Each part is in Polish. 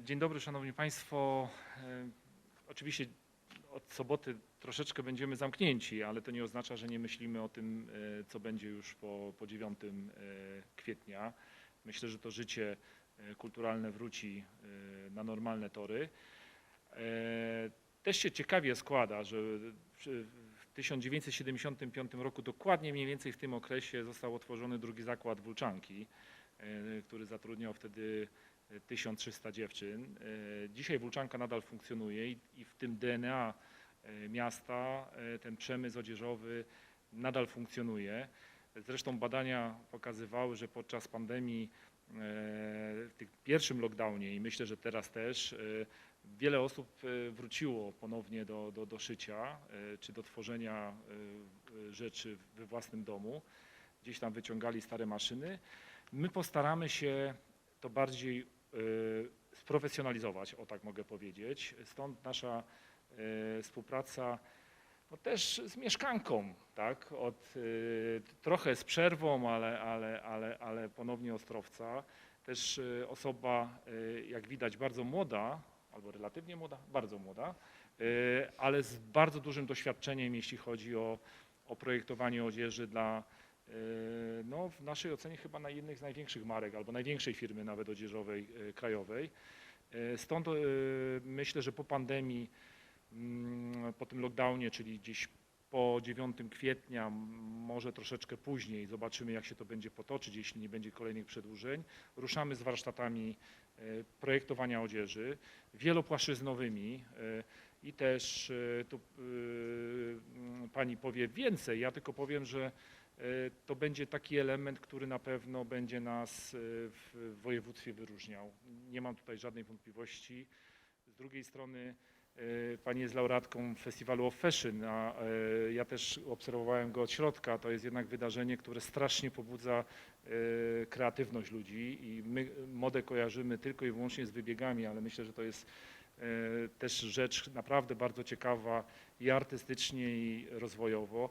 Dzień dobry, Szanowni Państwo. E, Oczywiście od soboty troszeczkę będziemy zamknięci, ale to nie oznacza, że nie myślimy o tym, e, co będzie już po, po 9 e, kwietnia. Myślę, że to życie kulturalne wróci na normalne tory. Też się ciekawie składa, że w 1975 roku, dokładnie mniej więcej w tym okresie, został otworzony drugi zakład Wólczanki, e, który zatrudniał wtedy 1300 dziewczyn. E, Dzisiaj Wólczanka nadal funkcjonuje i, w tym DNA e, miasta e, ten przemysł odzieżowy nadal funkcjonuje. Zresztą badania pokazywały, że podczas pandemii, e, w tym pierwszym lockdownie i myślę, że teraz też, e, wiele osób e, wróciło ponownie do, do, do szycia e, czy do tworzenia e, e, rzeczy we własnym domu. Gdzieś tam wyciągali stare maszyny. My postaramy się to bardziej e, sprofesjonalizować, o tak mogę powiedzieć. Stąd nasza e, współpraca no też z mieszkanką, tak? Od, e, trochę z przerwą, ale, ale, ale, ale ponownie Ostrowca. Też osoba, jak widać, bardzo młoda, albo relatywnie młoda, bardzo młoda, ale z bardzo dużym doświadczeniem, jeśli chodzi o, o projektowanie odzieży dla, no, w naszej ocenie chyba na jednych z największych marek, albo największej firmy nawet odzieżowej e, krajowej. E, Stąd myślę, że po pandemii, mm, po tym lockdownie, czyli gdzieś po 9 kwietnia, może troszeczkę później, zobaczymy jak się to będzie potoczyć, jeśli nie będzie kolejnych przedłużeń. Ruszamy z warsztatami projektowania odzieży, wielopłaszczyznowymi i też tu pani powie więcej, ja tylko powiem, że to będzie taki element, który na pewno będzie nas e, w województwie wyróżniał. Nie mam tutaj żadnej wątpliwości. Z drugiej strony e, pani jest laureatką Festiwalu of Fashion, a e, ja też obserwowałem go od środka. To jest jednak wydarzenie, które strasznie pobudza e, kreatywność ludzi i my modę kojarzymy tylko i wyłącznie z wybiegami, ale myślę, że to jest e, też rzecz naprawdę bardzo ciekawa i artystycznie, i rozwojowo.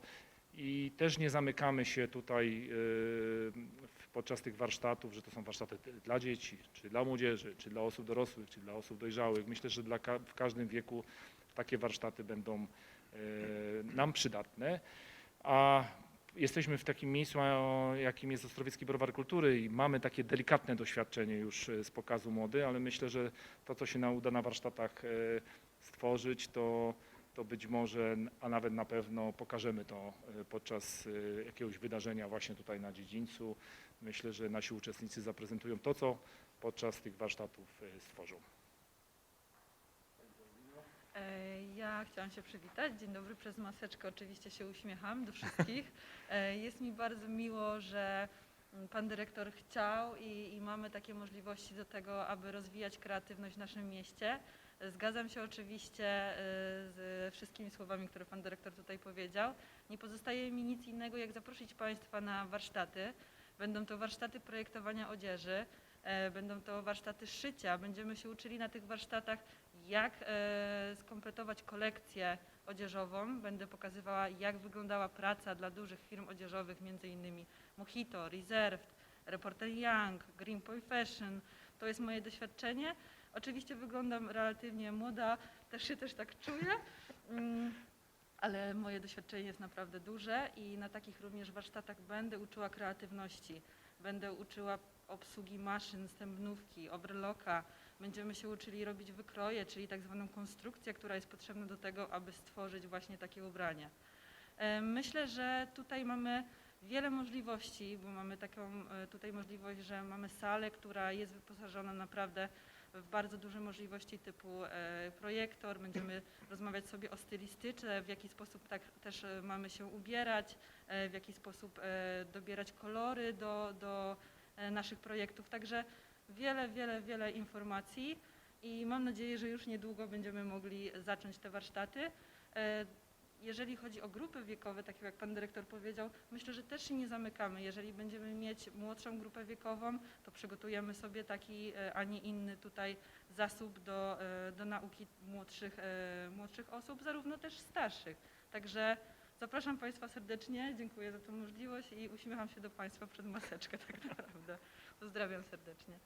I też nie zamykamy się tutaj w- podczas tych warsztatów, że to są warsztaty dla dzieci, czy dla młodzieży, czy dla osób dorosłych, czy dla osób dojrzałych. Myślę, że dla w każdym wieku takie warsztaty będą e, nam przydatne. A jesteśmy w takim miejscu, jakim jest Ostrowiecki Browar Kultury i mamy takie delikatne doświadczenie już e, z pokazu mody, ale myślę, że to, co się nam uda na warsztatach stworzyć, to, to być może, a nawet na pewno pokażemy to e, podczas e, jakiegoś wydarzenia właśnie tutaj na dziedzińcu. Myślę, że nasi uczestnicy zaprezentują to, co podczas tych warsztatów e, stworzą. Ja chciałam się przywitać. Dzień dobry, przez maseczkę oczywiście się uśmiecham do wszystkich. Jest mi bardzo miło, że pan dyrektor chciał i, i mamy takie możliwości do tego, aby rozwijać kreatywność w naszym mieście. Zgadzam się oczywiście e, z wszystkimi słowami, które pan dyrektor tutaj powiedział. Nie pozostaje mi nic innego, jak zaprosić państwa na warsztaty. Będą to warsztaty projektowania odzieży, e, będą to warsztaty szycia. Będziemy się uczyli na tych warsztatach, jak e, skompletować kolekcję odzieżową. Będę pokazywała, jak wyglądała praca dla dużych firm odzieżowych, innymi Mojito, Reserved, Reporter Young, Greenpoint Fashion. To jest moje doświadczenie. Oczywiście wyglądam relatywnie młoda, też się też tak czuję, Mm, ale moje doświadczenie jest naprawdę duże i na takich również warsztatach będę uczyła kreatywności. Będę uczyła obsługi maszyn, stępnówki, overlocka, Będziemy się uczyli robić wykroje, czyli tak zwaną konstrukcję, która jest potrzebna do tego, aby stworzyć właśnie takie ubranie. E, Myślę, że tutaj mamy wiele możliwości, bo mamy taką e, tutaj możliwość, że mamy salę, która jest wyposażona naprawdę w bardzo duże możliwości typu e, projektor. Będziemy rozmawiać sobie o stylistyce, w jaki sposób tak też mamy się ubierać, w jaki sposób dobierać kolory do, do naszych projektów. Także wiele, wiele, wiele informacji i mam nadzieję, że już niedługo będziemy mogli zacząć te warsztaty. E, Jeżeli chodzi o grupy wiekowe, tak jak pan dyrektor powiedział, myślę, że też się nie zamykamy. Jeżeli będziemy mieć młodszą grupę wiekową, to przygotujemy sobie taki, e, a nie inny tutaj zasób do, e, do nauki młodszych, młodszych osób, zarówno też starszych. Także zapraszam Państwa serdecznie, dziękuję za tę możliwość i uśmiecham się do Państwa przed maseczkę tak naprawdę. Pozdrawiam serdecznie.